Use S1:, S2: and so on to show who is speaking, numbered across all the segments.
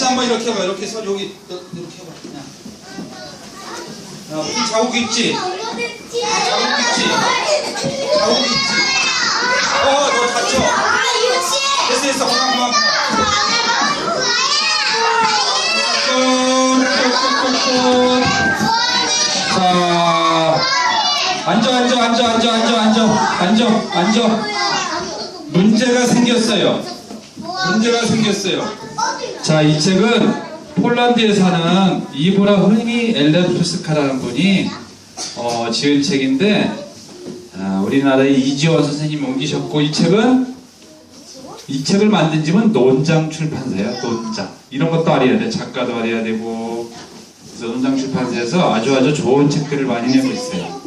S1: 다시 한번 이렇게 해봐. 이렇게 해서 여기 너- 이렇게 해봐. 그냥. 야, 피 자국 있지? 자국 있지? 자국 있지? 어, 너 다쳐. 됐어, 됐어. 그만, 그만, 그만. 자, 앉아, 앉아, 앉아, 앉아, 앉아, 앉아, 앉아, 앉아. 문제가 생겼어요. 문제가 생겼어요. 자, 이 책은 폴란드에 사는 이보라 흐니 엘레프스카라는 분이 어, 지은 책인데 아, 우리나라에 이지원 선생님이 옮기셨고 이 책은 이 책을 만든 집은 논장 출판사예요. 논장 이런 것도 알아야 돼. 작가도 알아야 되고 그래서 논장 출판사에서 아주 아주 좋은 책들을 많이 내고 있어요.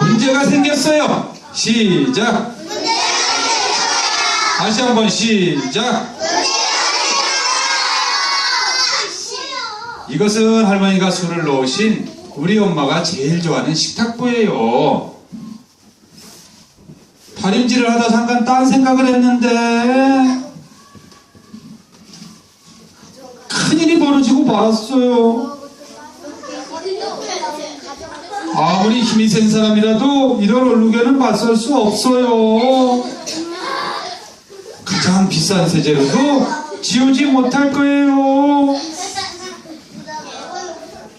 S1: 문제가 생겼어요. 시작. 다시 한번 시작. 이것은 할머니가 술을 넣으신 우리 엄마가 제일 좋아하는 식탁보예요. 다림질을 하다 잠깐 딴 생각을 했는데 큰일이 벌어지고 말았어요. 아무리 힘이 센 사람이라도 이런 얼룩에는 맞설 수 없어요. 가장 비싼 세제로도 지우지 못할 거예요.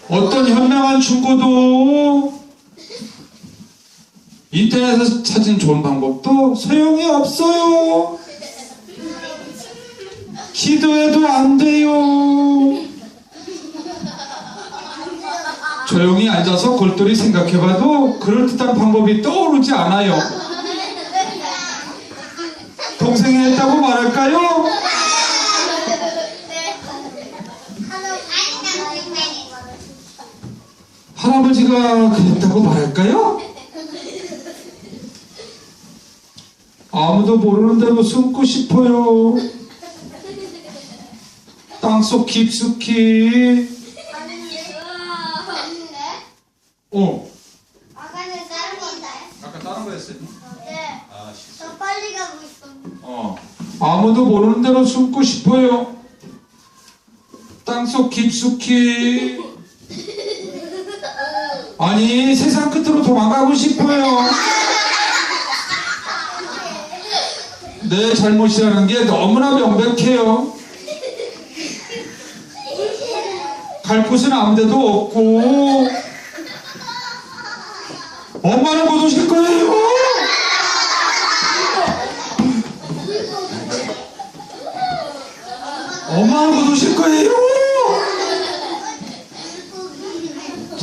S1: 어떤 현명한 충고도 인터넷에서 찾은 좋은 방법도 소용이 없어요. 기도해도 안 돼요. 조용히 앉아서 골똘히 생각해봐도 그럴듯한 방법이 떠오르지 않아요. 동생이 했다고 말할까요? 할아버지가 그랬다고 말할까요? 아무도 모르는 대로 숨고 싶어요. 땅속 깊숙이. 어, 아까 다른 거 했어요? 아,
S2: 빨리 가고 있어.
S1: 어. 아무도 모르는 대로 숨고 싶어요. 땅속 깊숙이. 아니, 세상 끝으로 도망가고 싶어요. 내 잘못이라는 게 너무나 명백해요. 갈 곳은 아무 데도 없고, 엄마는 못 오실 거예요. 엄마는 못 오실 거예요.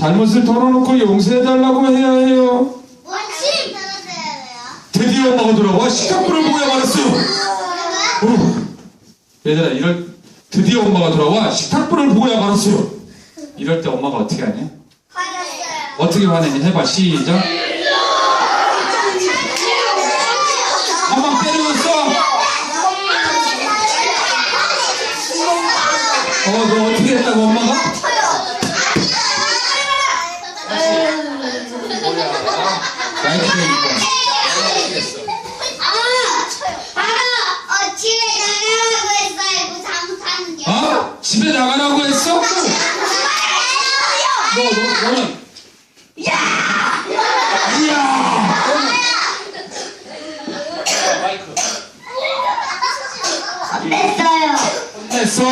S1: 잘못을 털어놓고 용서해달라고 해야 해요.
S2: 원심.
S1: 드디어 엄마가 돌아와 식탁불을 보고야 말았어요. 어. 얘들아, 이럴 드디어 엄마가 돌아와 식탁불을 보고야 말았어요. 이럴 때 엄마가 어떻게 하냐?
S2: 화났어요.
S1: 어떻게 화내냐? 해봐, 시작. 한방 때리겠어. 어, 너 어떻게 했다고 엄마가?
S2: 집에 나가라고 했어?
S1: 너, 너, 너는? 야! 이야! 마이크.
S2: 냈어요.
S1: 혼냈어?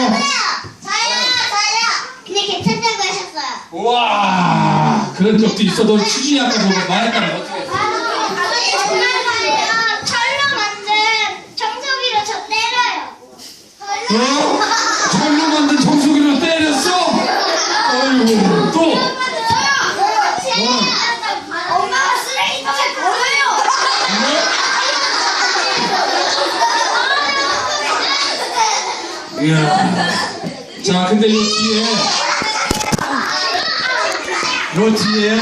S2: 근데 괜찮다고 하셨어요.
S1: 우와! 그런 적도 있어. 너 수준이 아까 보고 말했다면 어떻게 했어?
S2: 정말요. 철로 만든 청소기로 저 때려요.
S1: 어? 철로 만든 정수기로 때렸어? 어이구, 또?
S2: 엄마가 쓰레기통에 걸어요.
S1: 이야. 자, 근데 요 뒤에, 요 뒤에,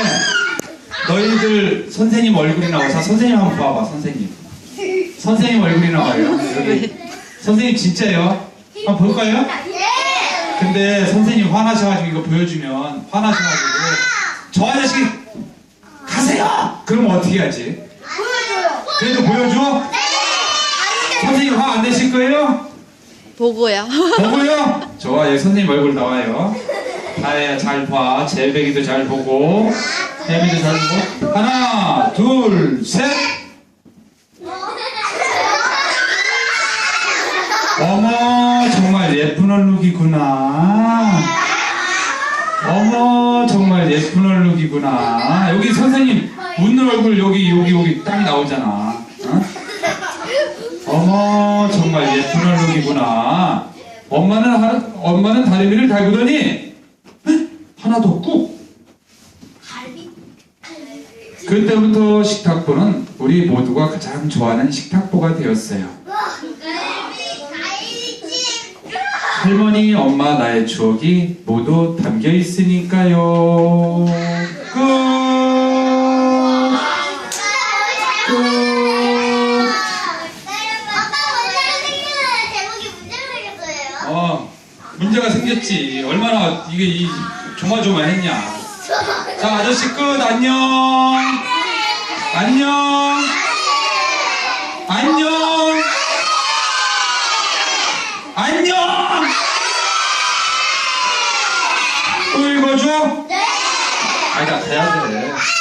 S1: 너희들 선생님 얼굴이 나와서 선생님 한번 봐봐, 선생님. 선생님 얼굴이 나와요. 여기. 선생님 진짜요? 한번 볼까요?
S2: 예.
S1: 근데 선생님 화나셔가지고 이거 보여주면 화나셔가지고 저 아저씨 가세요! 그러면 어떻게 하지?
S2: 보여줘요.
S1: 그래도 보여줘? 선생님 화 안 내실 거예요?
S3: 보고요.
S1: 보고요? 좋아요. 여기 선생님 얼굴 나와요. 다혜야 잘 봐. 재백이도 잘 보고. 혜미도 잘 보고. 하나, 둘, 셋. 어머 정말 예쁜 얼룩이구나. 어머 정말 예쁜 얼룩이구나. 여기 선생님 웃는 얼굴 여기 여기 여기 딱 나오잖아. 어? 어머 정말 예쁜 얼룩이구나. 엄마는 하, 엄마는 다리미를 달구더니 헉, 하나도 없고 그때부터 식탁보는 우리 모두가 가장 좋아하는 식탁보가 되었어요. 할머니, 엄마, 나의 추억이 모두 담겨 있으니까요. 생겼지. 얼마나 이게 이 조마조마했냐. 자, 아저씨 끝. 안녕. 안녕. 안녕. 안녕. 또 읽어줘. 아니다, 가야 돼.